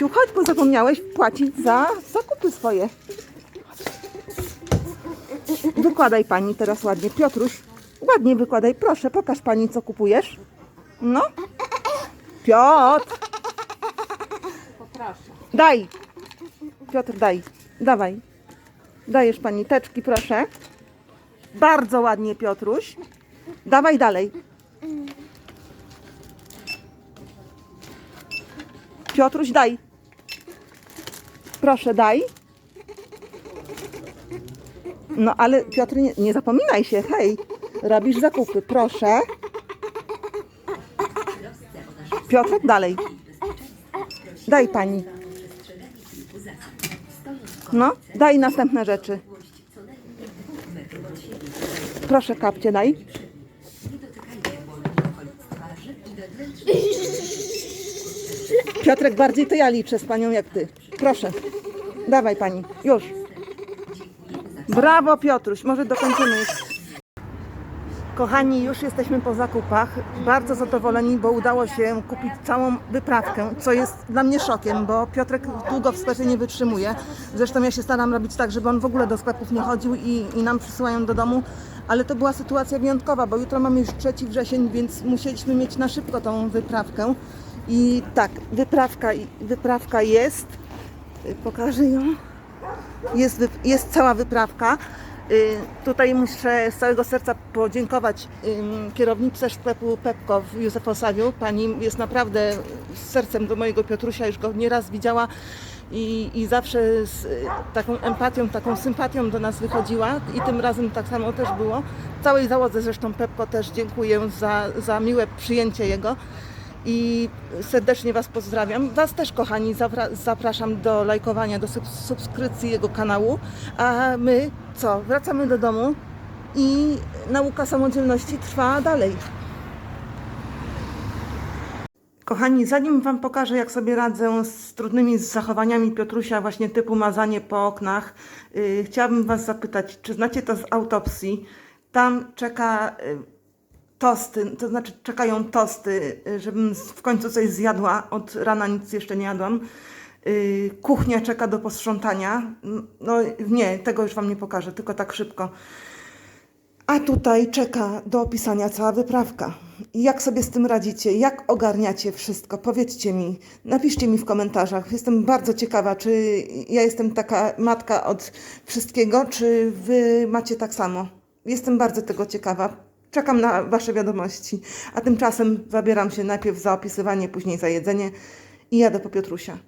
Chodź, bo zapomniałeś płacić za zakupy swoje. Wykładaj pani teraz ładnie. Piotruś, ładnie wykładaj. Proszę, pokaż pani, co kupujesz. No. Piotr, Poproszę. daj. Piotr, daj. Dawaj. Dajesz pani teczki, proszę. Bardzo ładnie, Piotruś. Dawaj dalej. Piotruś, daj. Proszę, daj. No ale Piotr, nie, nie zapominaj się, hej. Robisz zakupy, proszę. Piotrek, dalej. Daj pani. No, daj następne rzeczy. Proszę kapcie, daj. Piotrek, bardziej to ja liczę z panią jak ty. Proszę. Dawaj pani. Już. Brawo Piotruś, może dokończymy. Kochani, już jesteśmy po zakupach. Bardzo zadowoleni, bo udało się kupić całą wyprawkę, co jest dla mnie szokiem, bo Piotrek długo w sklepie nie wytrzymuje. Zresztą ja się staram robić tak, żeby on w ogóle do sklepów nie chodził i, i nam przysyłają do domu. Ale to była sytuacja wyjątkowa, bo jutro mamy już 3 wrzesień, więc musieliśmy mieć na szybko tą wyprawkę. I tak, wyprawka, wyprawka jest. Pokażę ją jest, jest cała wyprawka. Y, Tutaj muszę z całego serca podziękować kierownicy sklepu Pepko w Józefosawiu. Pani jest naprawdę sercem do mojego Piotrusia, już go nieraz widziała i, i zawsze z y, taką empatią, taką sympatią do nas wychodziła i tym razem tak samo też było. Całej załodze zresztą Pepko też dziękuję za, za miłe przyjęcie jego i serdecznie Was pozdrawiam. Was też, kochani, zapra- zapraszam do lajkowania, do sub- subskrypcji jego kanału. A my co? Wracamy do domu i nauka samodzielności trwa dalej. Kochani, zanim Wam pokażę, jak sobie radzę z trudnymi zachowaniami Piotrusia, właśnie typu mazanie po oknach, yy, chciałabym Was zapytać, czy znacie to z autopsji? Tam czeka yy, tosty, to znaczy czekają tosty, y, żebym w końcu coś zjadła. Od rana nic jeszcze nie jadłam. Y, Kuchnia czeka do posprzątania. N- No nie, tego już Wam nie pokażę, tylko tak szybko. A tutaj czeka do opisania cała wyprawka. Jak sobie z tym radzicie? Jak ogarniacie wszystko? Powiedzcie mi, napiszcie mi w komentarzach. Jestem bardzo ciekawa, czy ja jestem taka matka od wszystkiego, czy wy macie tak samo. Jestem bardzo tego ciekawa. Czekam na Wasze wiadomości. A tymczasem zabieram się najpierw za opisywanie, później za jedzenie i jadę po Piotrusia.